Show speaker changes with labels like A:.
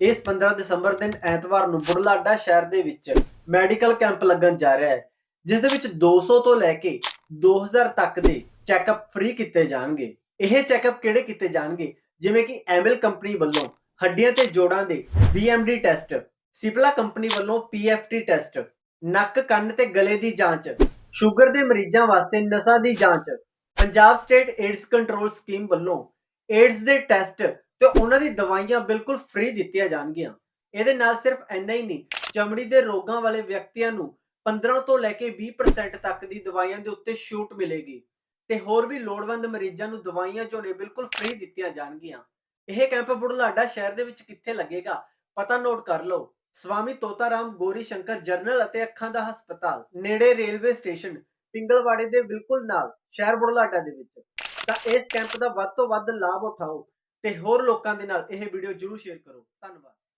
A: ਇਸ 15 ਦਸੰਬਰ ਦਿਨ ਐਤਵਾਰ ਨੂੰ ਬੁਢਲਾਡਾ ਸ਼ਹਿਰ ਦੇ ਵਿੱਚ ਮੈਡੀਕਲ ਕੈਂਪ ਲੱਗਣ ਜਾ ਰਿਹਾ ਹੈ, ਜਿਸ ਦੇ ਵਿੱਚ 200 ਤੋਂ ਲੈ ਕੇ 2000 ਤੱਕ ਦੇ ਚੈੱਕਅਪ ਫ੍ਰੀ ਕੀਤੇ ਜਾਣਗੇ। ਇਹ ਚੈੱਕਅਪ ਕਿਹੜੇ ਕੀਤੇ ਜਾਣਗੇ? ਜਿਵੇਂ ਕਿ ਐਮਐਲ ਕੰਪਨੀ ਵੱਲੋਂ ਹੱਡੀਆਂ ਤੇ ਜੋੜਾਂ ਦੇ BMD ਟੈਸਟ, ਸਿਪਲਾ ਕੰਪਨੀ ਵੱਲੋਂ PFT ਟੈਸਟ, ਨੱਕ, ਕੰਨ ਤੇ ਗਲੇ ਦੀ ਜਾਂਚ, ਸ਼ੂਗਰ ਦੇ ਮਰੀਜ਼ਾਂ ਵਾਸਤੇ ਨਸਾਂ ਦੀ ਜਾਂਚ, Punjab state AIDS control scheme ਵੱਲੋਂ ਏਡਸ ਦੇ ਟੈਸਟ ਤੇ ਉਹਨਾਂ ਦੀ ਦਵਾਈਆਂ ਬਿਲਕੁਲ ਫ੍ਰੀ ਦਿੱਤੀਆਂ ਜਾਣਗੀਆਂ। ਇਹਦੇ ਨਾਲ ਸਿਰਫ ਐਨਾ ਹੀ ਨਹੀਂ, ਚਮੜੀ ਦੇ ਰੋਗਾਂ ਵਾਲੇ ਵਿਅਕਤੀਆਂ ਨੂੰ 15 ਤੋਂ ਲੈ ਕੇ 20% ਤੱਕ ਦੀ ਦਵਾਈਆਂ ਦੇ ਉੱਤੇ ਛੂਟ ਮਿਲੇਗੀ। ਤੇ ਹੋਰ ਵੀ ਲੋੜਵੰਦ ਮਰੀਜ਼ਾਂ ਨੂੰ ਦਵਾਈਆਂ ਝੋਨੇ ਬਿਲਕੁਲ ਫ੍ਰੀ ਦਿੱਤੀਆਂ ਜਾਣਗੀਆਂ। ਇਹ ਕੈਂਪ ਬੁਢਲਾਡਾ ਸ਼ਹਿਰ ਦੇ ਵਿੱਚ ਕਿੱਥੇ ਲੱਗੇਗਾ? ਪਤਾ ਨੋਟ ਕਰ ਲਓ। ਸਵਾਮੀ ਤੋਤਾਰਾਮ ਗੋਰੀ ਸ਼ੰਕਰ ਜਰਨਲ ਅਤੇ ਅੱਖਾਂ ਦਾ ਹਸਪਤਾਲ, ਨੇੜੇ ਰੇਲਵੇ ਸਟੇਸ਼ਨ, ਪਿੰਗਲਵਾੜੇ ਦੇ ਬਿਲਕੁਲ ਨਾਲ, ਸ਼ਹਿਰ ਬੁਢਲਾਡਾ ਦੇ ਵਿੱਚ। ਤਾਂ ਇਸ ਕੈਂਪ ਦਾ ਵੱਧ ਤੋਂ ਵੱਧ ਲਾਭ ਉਠਾਓ। ਤੇ ਹੋਰ ਲੋਕਾਂ ਦੇ ਨਾਲ ਇਹ ਵੀਡੀਓ ਜਰੂਰ ਸ਼ੇਅਰ ਕਰੋ। ਧੰਨਵਾਦ।